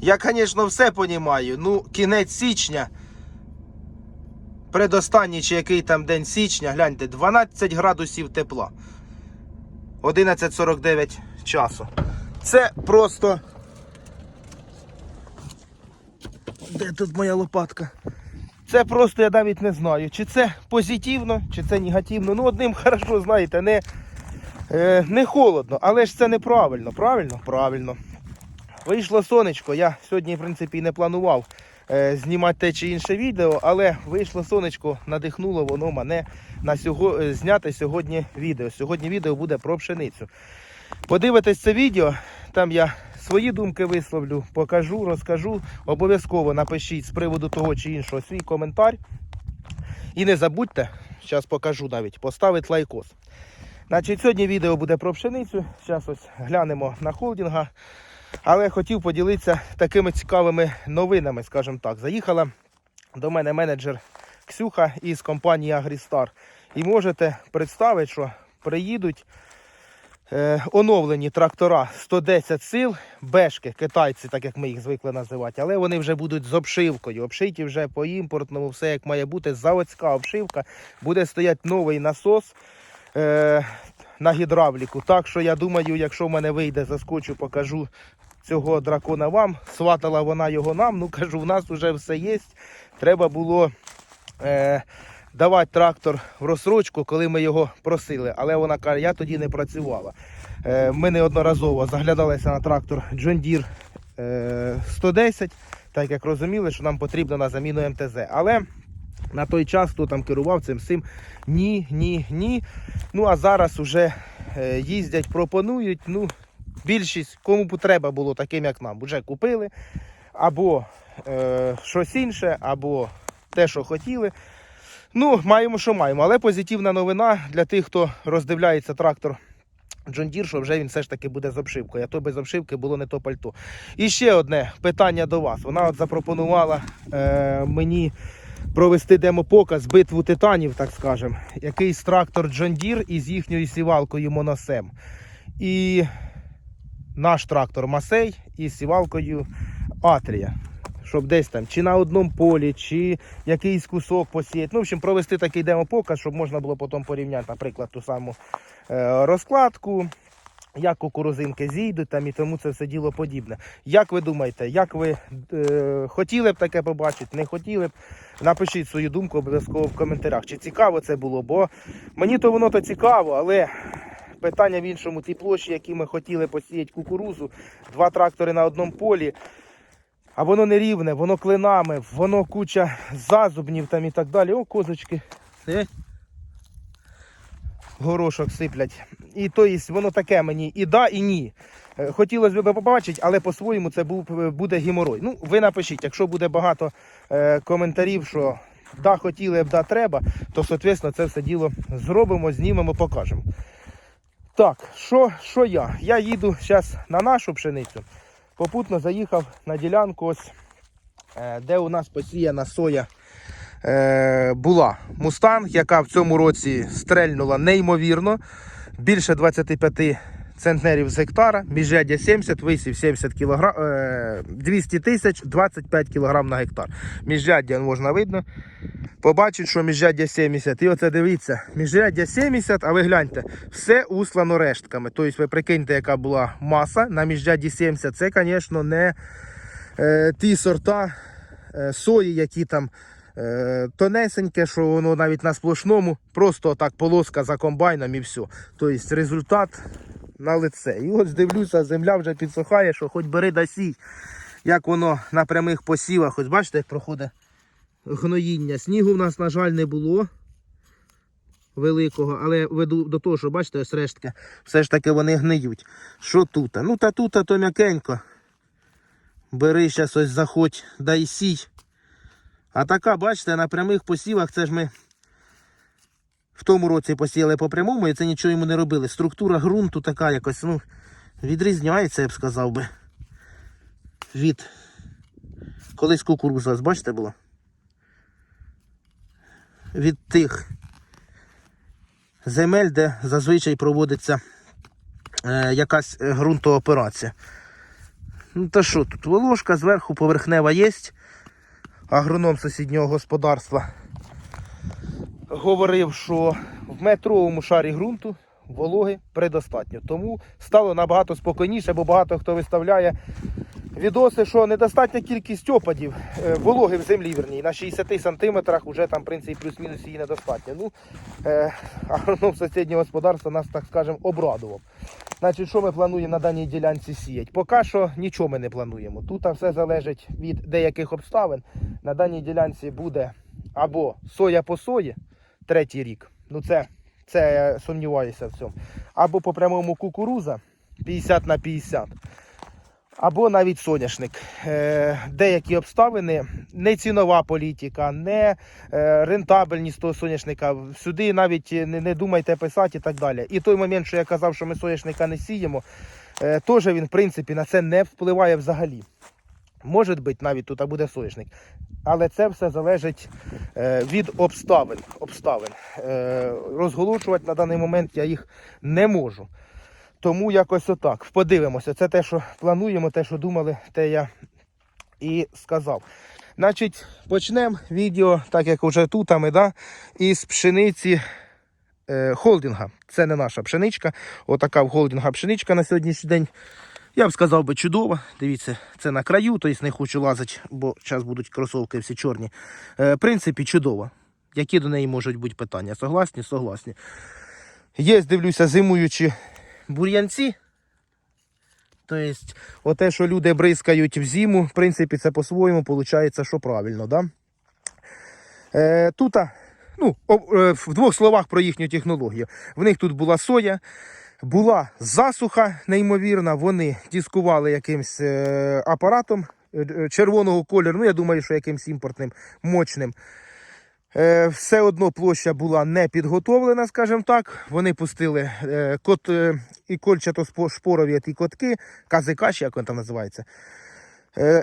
Я, звісно, все розумію. Ну, кінець січня. Предостанній чи який там день січня, гляньте, 12 градусів тепла. 11.49 часу. Це просто. Де тут моя лопатка? Це просто я навіть не знаю, чи це позитивно, чи це негативно. Ну, одним хорошо, знаєте, не, е, не холодно, але ж це неправильно. Правильно? Правильно. Вийшло сонечко. Я сьогодні, в принципі, не планував е, знімати те чи інше відео, але вийшло сонечко, надихнуло воно мене на сього, е, зняти сьогодні відео. Сьогодні відео буде про пшеницю. Подивитесь це відео, там я свої думки висловлю, покажу, розкажу. Обов'язково напишіть з приводу того чи іншого свій коментар. І не забудьте, зараз покажу навіть, поставити лайкос. Значить, сьогодні відео буде про пшеницю. Зараз ось глянемо на холдинга. Але хотів поділитися такими цікавими новинами, скажімо так. Заїхала до мене менеджер Ксюха із компанії Агрістар. І можете представити, що приїдуть е, оновлені трактора 110 сил, бешки, китайці, так як ми їх звикли називати, але вони вже будуть з обшивкою. Обшиті вже по імпортному, все як має бути. Заводська обшивка. Буде стояти новий насос. Е, на гідравліку. Так що я думаю, якщо в мене вийде, заскочу, покажу цього дракона вам. Сватала вона його нам. Ну кажу, в нас вже все є. Треба було е, давати трактор в розсрочку, коли ми його просили. Але вона каже, я тоді не працювала. Е, ми неодноразово заглядалися на трактор John Deere е, 110, так як розуміли, що нам потрібно на заміну МТЗ. Але на той час, хто там керував цим всім, ні, ні, ні. Ну а зараз вже е, їздять, пропонують. Ну, більшість, кому треба було таким, як нам, вже купили. Або е, щось інше, або те, що хотіли. Ну, маємо, що маємо. Але позитивна новина для тих, хто роздивляється трактор John Deere, що вже він все ж таки буде з обшивкою, а то без обшивки було не то пальто. І ще одне питання до вас. Вона от запропонувала е, мені провести демопоказ битву титанів, так скажемо. Якийсь трактор John Deere із їхньою сівалкою Моносем. І наш трактор Масей із сівалкою Атрія. Щоб десь там чи на одному полі, чи якийсь кусок посіяти. Ну, в общем, провести такий демопоказ, щоб можна було потім порівняти, наприклад, ту саму е, розкладку, як кукурузинки зійдуть там і тому це все діло подібне. Як ви думаєте, як ви е, хотіли б таке побачити, не хотіли б? Напишіть свою думку обов'язково в коментарях. Чи цікаво це було, бо мені то воно то цікаво, але питання в іншому, ті площі, які ми хотіли посіяти кукурузу, два трактори на одному полі. А воно не рівне, воно клинами, воно куча зазубнів там і так далі. О, козочки. Е? Горошок сиплять. І то є, воно таке мені і да, і ні. Е, Хотілося б побачити, але по-своєму це буде геморой. Ну, ви напишіть, якщо буде багато е, коментарів, що да, хотіли б, да, треба, то, соответственно, це все діло зробимо, знімемо, покажемо. Так, що, що я? Я їду зараз на нашу пшеницю. Попутно заїхав на ділянку, ось, е, де у нас посіяна соя е, була Мустанг, яка в цьому році стрельнула неймовірно. Більше 25 центнерів з гектара, міжряддя 70, висів 70 кг, е, 200 тисяч 25 кг на гектар. Міжряддя можна видно. Побачить, що міжряддя 70. І оце дивіться, міжряддя 70, а ви гляньте, все услано рештками. Тобто ви прикиньте, яка була маса на міжрядді 70. Це, звісно, не е, ті сорта е, сої, які там е, тонесеньке, що воно навіть на сплошному, просто так полоска за комбайном і все. Тобто результат на лице. І ось дивлюся, земля вже підсухає, що хоч бери да сій. Як воно на прямих посівах, ось бачите, як проходить гноїння. Снігу в нас, на жаль, не було великого, але веду до того, що бачите, ось рештки, все ж таки вони гниють. Що тут? Ну та тут то м'якенько. Бери зараз ось заходь, дай сій. А така, бачите, на прямих посівах це ж ми в тому році посіяли по прямому і це нічого йому не робили. Структура ґрунту така якось, ну, відрізняється, я б сказав би. Від колись кукуруза, бачите, було? Від тих земель, де зазвичай проводиться е, якась е, ґрунтооперація. Ну та що тут? Волошка зверху поверхнева є. Агроном сусіднього господарства говорив, що в метровому шарі ґрунту вологи предостатньо. Тому стало набагато спокійніше, бо багато хто виставляє відоси, що недостатня кількість опадів е, вологи в землі, вірні, на 60 сантиметрах вже там, в принципі, плюс-мінус її недостатньо. Ну, е, агроном сусіднього господарства нас, так скажемо, обрадував. Значить, що ми плануємо на даній ділянці сіяти? Поки що нічого ми не плануємо. Тут все залежить від деяких обставин. На даній ділянці буде або соя по сої, третій рік. Ну це, це я сумніваюся в цьому. Або по прямому кукуруза 50 на 50. Або навіть соняшник. Е, деякі обставини, не цінова політика, не е, рентабельність того соняшника. Сюди навіть не, думайте писати і так далі. І той момент, що я казав, що ми соняшника не сіємо, е, теж він, в принципі, на це не впливає взагалі. Може бути, навіть тут буде соняшник. Але це все залежить е, від обставин. обставин. Е, розголошувати на даний момент я їх не можу. Тому якось отак. Подивимося. Це те, що плануємо, те, що думали, те я і сказав. Значить, почнемо відео, так як вже тут, ми, да, із пшениці е, холдинга. Це не наша пшеничка. Отака в холдинга пшеничка на сьогоднішній день. Я б сказав би чудова. Дивіться, це на краю, тобто не хочу лазити, бо зараз будуть кросовки всі чорні. Е, в принципі, чудова. Які до неї можуть бути питання? Согласні? Согласні. Є, дивлюся, зимуючі бур'янці. Тобто, оте, що люди бризкають в зиму, в принципі, це по-своєму виходить, що правильно. Да? Е, тут, ну, е, в двох словах про їхню технологію. В них тут була соя, була засуха неймовірна. Вони дискували якимсь е, апаратом е, е, червоного кольору, ну я думаю, що якимсь імпортним, мощним. Все одно площа була не підготовлена, скажімо так. Вони пустили кот, і кольчато-шпорові ті котки, казикаш, як він там називається,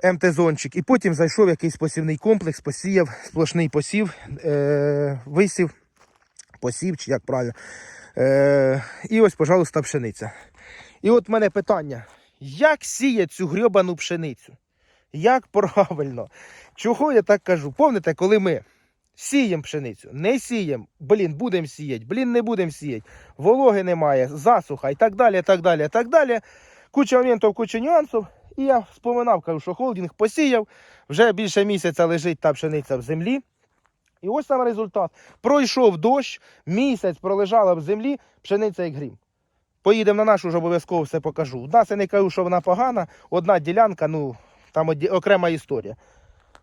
МТ-зончик. І потім зайшов якийсь посівний комплекс, посіяв, сплошний посів, висів, посів, чи як правильно. Е, і ось, пожалуйста, пшениця. І от в мене питання: як сіє цю грьобану пшеницю? Як правильно? Чого я так кажу? Помните, коли ми сіємо пшеницю, не сіємо, блін, будемо сіяти, блін, не будемо сіяти, вологи немає, засуха і так далі, так далі, так далі. Куча моментів, куча нюансів. І я споминав, кажу, що холдинг посіяв, вже більше місяця лежить та пшениця в землі. І ось саме результат. Пройшов дощ, місяць пролежала в землі, пшениця як грім. Поїдемо на нашу, вже обов'язково все покажу. В нас я не кажу, що вона погана, одна ділянка, ну, там окрема історія.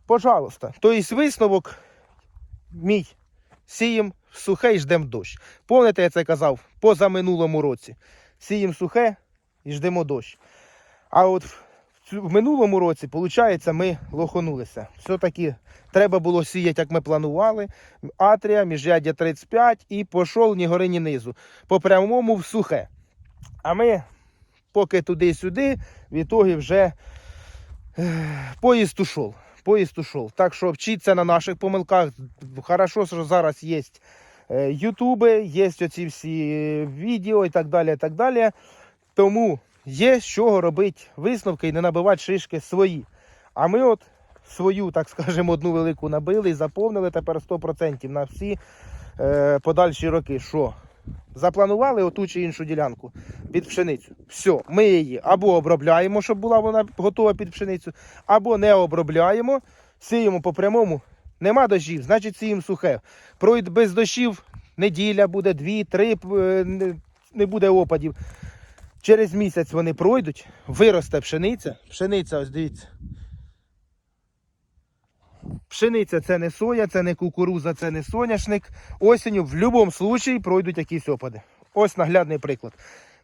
Пожалуйста. Тобто висновок мій. Сієм сухе і ждемо дощ. Помните, я це казав позаминулому році. Сієм сухе і ждемо дощ. А от в, минулому році, виходить, ми лоханулися. Все-таки треба було сіяти, як ми планували. Атрія, міжряддя 35 і пішов ні гори, ні низу. По прямому в сухе. А ми поки туди-сюди, в ітогі вже ех, поїзд ушов. Поїзд ушов. Так що вчіться на наших помилках. Хорошо, що зараз є е, ютуби, є оці всі е, відео і так далі. і так далі. Тому є з чого робити висновки і не набивати шишки свої. А ми от свою, так скажемо, одну велику набили і заповнили тепер 100% на всі е, подальші роки. Що? Запланували оту чи іншу ділянку під пшеницю. Все, ми її або обробляємо, щоб була вона готова під пшеницю, або не обробляємо, сіємо по прямому. Нема дощів, значить сіємо сухе. Пройде без дощів неділя буде, дві, три, е, не- не буде опадів. Через місяць вони пройдуть, виросте пшениця. Пшениця, ось дивіться. Пшениця це не соя, це не кукуруза, це не соняшник. Осінню в будь-якому випадку пройдуть якісь опади. Ось наглядний приклад.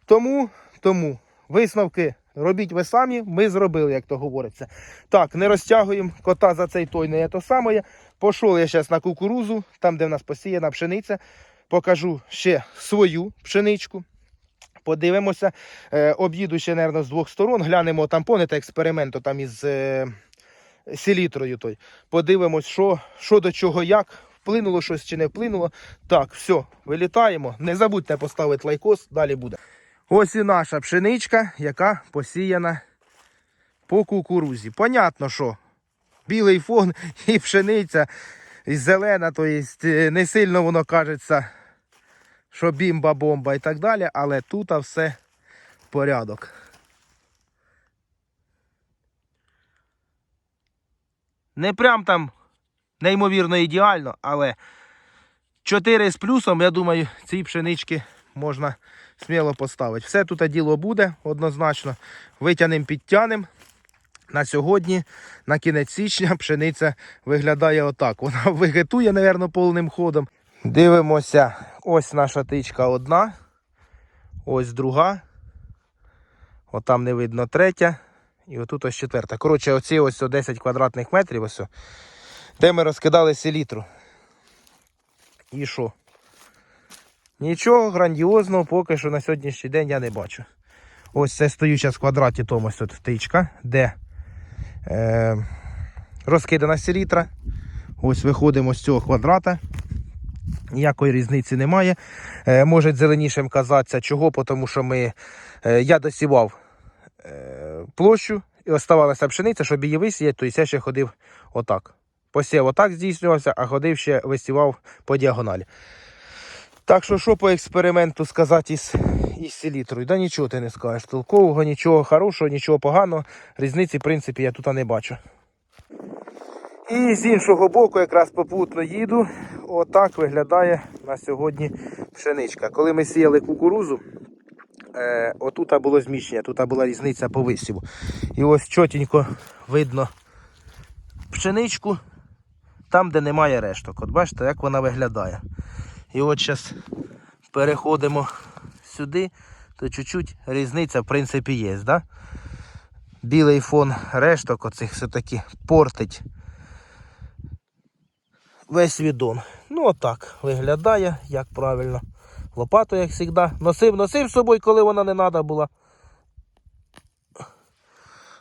Тому, тому висновки робіть ви самі, ми зробили, як то говориться. Так, не розтягуємо кота за цей той, не є то саме. Пішов я зараз на кукурузу, там, де в нас посіяна пшениця. Покажу ще свою пшеничку. Подивимося, е, об'їду ще, мабуть, з двох сторон, глянемо там, помните, експерименту там із е, селітрою той. Подивимось, що, що до чого, як, вплинуло щось чи не вплинуло. Так, все, вилітаємо. Не забудьте поставити лайкос, далі буде. Ось і наша пшеничка, яка посіяна по кукурузі. Понятно, що білий фон і пшениця, і зелена, то є, е, не сильно воно кажеться, що бімба-бомба і так далі, але тут все порядок. Не прям там неймовірно ідеально, але 4 з плюсом, я думаю, ці пшенички можна сміло поставити. Все тут діло буде однозначно. Витягнемо, підтягнемо. На сьогодні, на кінець січня, пшениця виглядає отак. Вона вегетує, мабуть, повним ходом. Дивимося, ось наша тичка одна, ось друга. Отам не видно третя. І отут ось четверта. Коротше, оці ось 10 квадратних метрів, ось, де ми розкидали селітру. І що? Нічого грандіозного поки що на сьогоднішній день я не бачу. Ось це стоюча в квадраті тому ось тут втичка, де е, розкидана селітра. Ось виходимо з цього квадрата. Ніякої різниці немає. Е, може зеленішим казатися. Чого? Тому що ми, е, я досівав е, площу і оставалася пшениця, щоб її висіяти, то я ще ходив отак. Посів отак здійснювався, а ходив ще висівав по діагоналі. Так що, що по експерименту сказати із, із селітрою? Да нічого ти не скажеш. Толкового, нічого хорошого, нічого поганого. Різниці, в принципі, я тут не бачу. І з іншого боку, якраз попутно їду. Отак виглядає на сьогодні пшеничка. Коли ми сіяли кукурузу, е, отут було зміщення, тут була різниця по висіву. І ось чотенько видно пшеничку там, де немає решток. От бачите, як вона виглядає. І от зараз переходимо сюди, то чуть-чуть різниця в принципі є. Да? Білий фон решток оцих все-таки портить весь відон. Ну отак виглядає, як правильно. Лопату, як завжди. Носив, носив з собою, коли вона не треба була.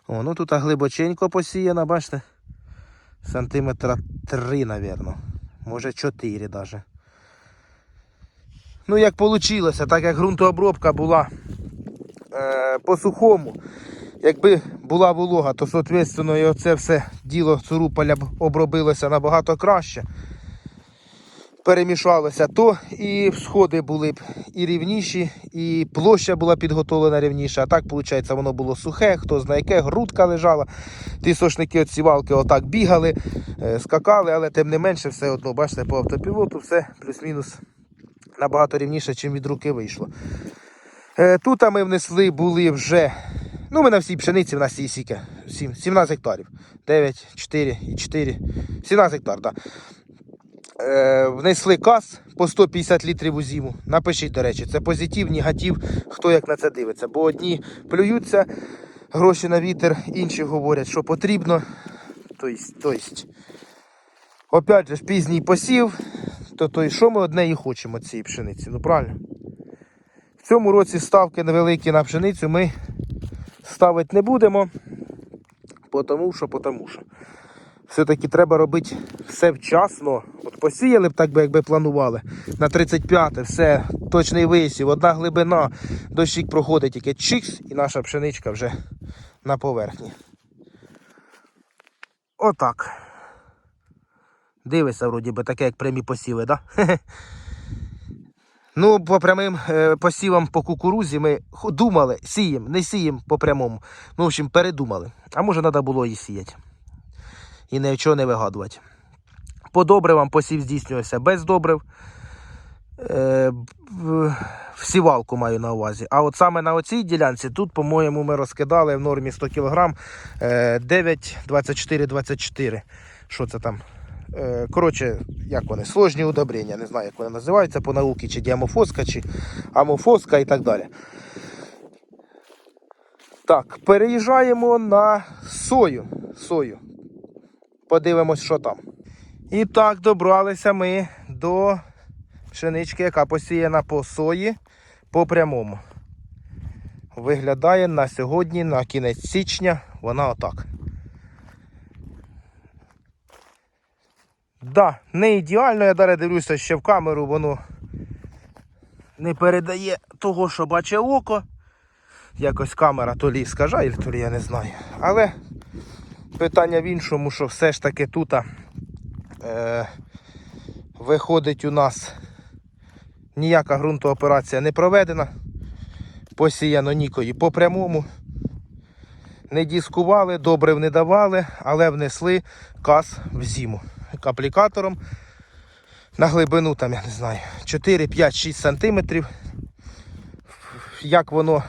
О, ну тут глибоченько посіяна, бачите? Сантиметра 3, мабуть. Може 4 навіть. Ну, як вийшло, так як ґрунтообробка була е, по сухому. Якби була волога, то соответственно і оце все діло цуруполя б обробилося набагато краще. Перемішалося, то і сходи були б і рівніші, і площа була підготовлена рівніша. А так, виходить, воно було сухе, хто знає яке, грудка лежала. Ті сошники от сівалки отак бігали, е, скакали, але тим не менше, все одно, бачите, по автопілоту все плюс-мінус набагато рівніше, ніж від руки вийшло. Е, Тут ми внесли були вже. Ну, ми на всій пшениці в нас є сіки. 17 гектарів. 9, 4 і 4. 17 гектар, так. Да. Е, внесли каз по 150 літрів у зиму. Напишіть, до речі, це позитив, негатив, хто як на це дивиться. Бо одні плюються, гроші на вітер, інші говорять, що потрібно. Тобто, тобто, опять же, пізній посів, то, то що ми одне і хочемо цієї пшениці, ну правильно? В цьому році ставки невеликі на пшеницю ми ставити не будемо, потому що, потому що. Все-таки треба робити все вчасно. От посіяли б так би, якби планували. На 35-те все, точний висів, одна глибина, дощик проходить тільки чикс, і наша пшеничка вже на поверхні. Отак. Дивися, вроді би, таке, як прямі посіви, так? Да? Ну, по прямим е, посівам по кукурузі ми думали, сіємо, не сіємо по прямому. Ну, в общем, передумали. А може, треба було і сіяти. І нічого не вигадувати. По добривам посів здійснювався без добрив. Е, в- в сівалку маю на увазі. А от саме на оцій ділянці, тут, по-моєму, ми розкидали в нормі 100 кг е, 9, 24, 24. Що це там? Е, Коротше, як вони, сложні удобрення, не знаю, як вони називаються по науці, чи діамофоска, чи амофоска і так далі. Так, переїжджаємо на сою. сою. Подивимось, що там. І так, добралися ми до пшенички, яка посіяна по сої по прямому. Виглядає на сьогодні, на кінець січня, вона отак. Да, не ідеально, я далі дивлюся ще в камеру, воно не передає того, що бачить око. якось камера то лі скажає, то лі я не знаю. Але питання в іншому, що все ж таки тут е, виходить у нас ніяка ґрунтова операція не проведена. Посіяно нікої по прямому. Не дискували, добрив не давали, але внесли каз в зиму. Аплікатором на глибину, там, я не знаю, 4, 5, 6 сантиметрів. Як воно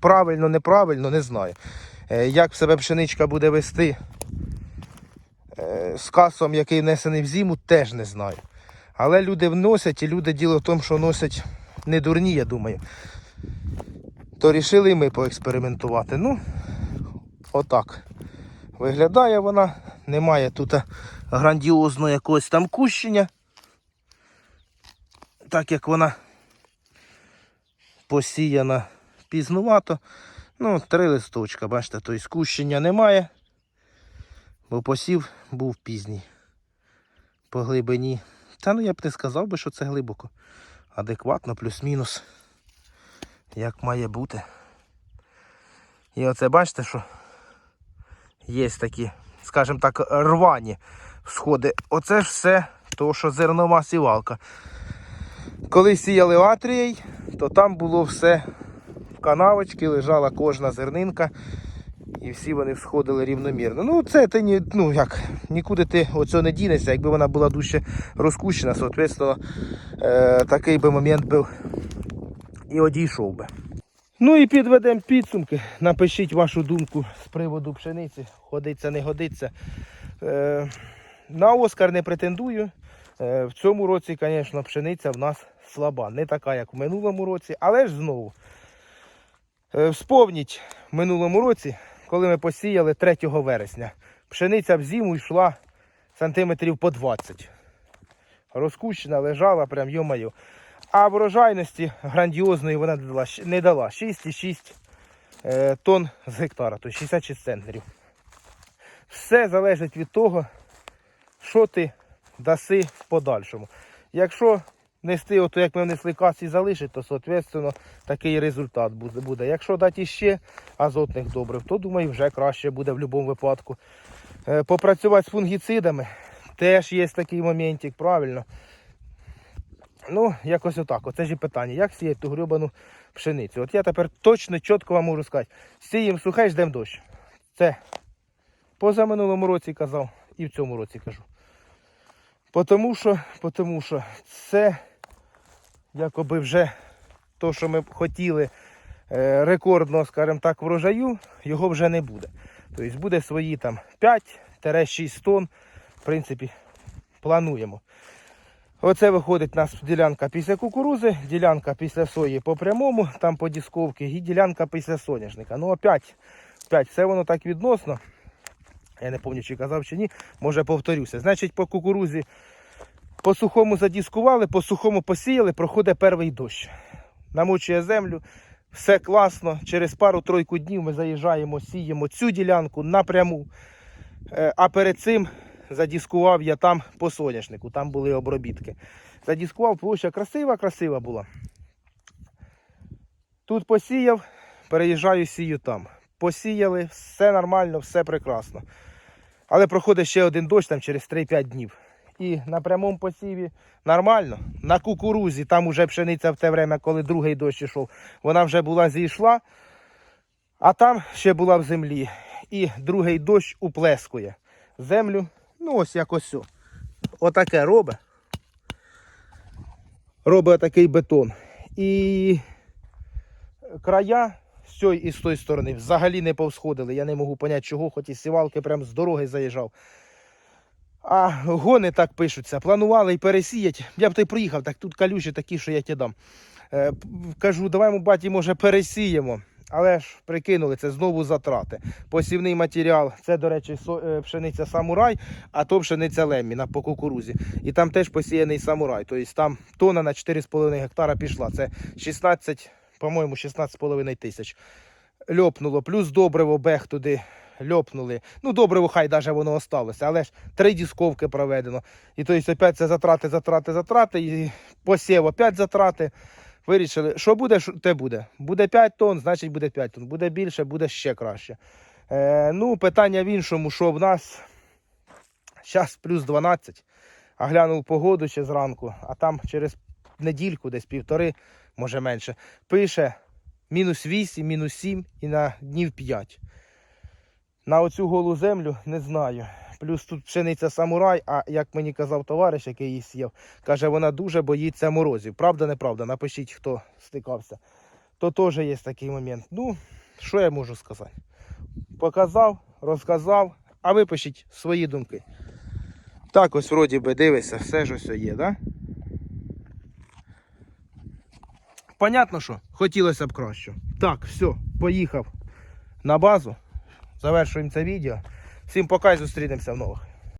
правильно, неправильно, не знаю. Е, Як себе пшеничка буде вести е, з касом, який внесений в зиму, теж не знаю. Але люди вносять, і люди діло в тому, що носять не дурні, я думаю. То рішили і ми поекспериментувати. Ну, отак. Виглядає вона. Немає тут грандіозного якогось там кущення. Так як вона посіяна пізнувато. Ну, три листочка, бачите, тобто кущення немає, бо посів був пізній. По глибині. Та ну я б не сказав би, що це глибоко. Адекватно, плюс-мінус. Як має бути. І оце бачите, що є такі, скажімо так, рвані сходи. Оце ж все то, що зернова сівалка. Коли сіяли атрією, то там було все в канавочці, лежала кожна зернинка. І всі вони сходили рівномірно. Ну, це ти ні, ну як, нікуди ти оцього не дінешся. Якби вона була дужче розкущена, соответственно, е, такий би момент був і одійшов би. Ну і підведемо підсумки. Напишіть вашу думку з приводу пшениці. Годиться, не годиться. Е, на Оскар не претендую. Е, в цьому році, звісно, пшениця в нас слаба. Не така, як в минулому році, але ж знову. Е, Вспомніть в минулому році, коли ми посіяли 3 вересня. Пшениця в зиму йшла сантиметрів по 20. Розкущена, лежала, прям йомаю. А врожайності грандіозної вона не дала, 6,6 е, тонн з гектара, тобто 66 центнерів. Все залежить від того, що ти даси в подальшому. Якщо нести, ото як ми внесли кас і залишить, то соответственно такий результат буде. буде. Якщо дати ще азотних добрив, то думаю, вже краще буде в будь-якому випадку. Е, Попрацювати з фунгіцидами теж є такий моментик, правильно. Ну, якось отак. Оце ж і питання. Як сіяти ту грюбану пшеницю? От я тепер точно, чітко вам можу сказати. Сіємо сухе, ждемо дощ. Це позаминулому році казав і в цьому році кажу. Потому що, потому що це якоби вже то, що ми хотіли е, рекордно, скажімо так, врожаю, його вже не буде. Тобто буде свої там 5-6 тонн, в принципі, плануємо. Оце виходить у нас ділянка після кукурузи, ділянка після сої по прямому, там по дісковці, і ділянка після соняшника. Ну опять, опять, все воно так відносно. Я не пам'ятаю, чи казав чи ні, може повторюся. Значить, по кукурузі по сухому задіскували, по сухому посіяли, проходить перший дощ. Намочує землю, все класно. Через пару-тройку днів ми заїжджаємо, сіємо цю ділянку напряму. Е, А перед цим задіскував я там по соняшнику, там були обробітки. Задіскував, площа красива, красива була. Тут посіяв, переїжджаю, сію там. Посіяли, все нормально, все прекрасно. Але проходить ще один дощ там через 3-5 днів. І на прямому посіві нормально. На кукурузі, там уже пшениця в те время, коли другий дощ ішов, вона вже була зійшла, а там ще була в землі. І другий дощ уплескує землю. Ну, ось якось. о. Отаке робить. Робить отакий бетон. І края цієї і з тої сторони взагалі не повсходили. Я не можу поняти, чого, хоч і сівалки прям з дороги заїжджав. А гони так пишуться. Планували і пересіять. Я б то й приїхав, так тут калюші такі, що я ті дам. Е, кажу, давай ми баті, може, пересіємо. Але ж прикинули, це знову затрати. Посівний матеріал, це, до речі, е, пшениця самурай, а то пшениця лемміна по кукурузі. І там теж посіяний самурай. Тобто там тона на 4,5 гектара пішла. Це 16, по-моєму, 16,5 тисяч. Льопнуло, плюс добриво бег туди льопнули. Ну, добриво, хай даже воно осталося, але ж три дісковки проведено. І тобто опять це затрати, затрати, затрати, і посів опять затрати. Вирішили, що буде, те буде. Буде 5 тонн, значить буде 5 тонн. Буде більше, буде ще краще. Е, ну, питання в іншому, що в нас зараз плюс 12, а глянув погоду ще зранку, а там через недільку, десь півтори, може менше, пише мінус 8, мінус 7 і на днів 5. На оцю голу землю не знаю. Плюс тут пшениця самурай, а як мені казав товариш, який її сіяв, каже, вона дуже боїться морозів. Правда, неправда? Напишіть, хто стикався. То теж є такий момент. Ну, що я можу сказати? Показав, розказав, а ви пишіть свої думки. Так, ось вроді би дивися, все ж ось є, да? Понятно, що хотілося б краще. Так, все, поїхав на базу. Завершуємо це відео. Всім пока і зустрінемося в нових.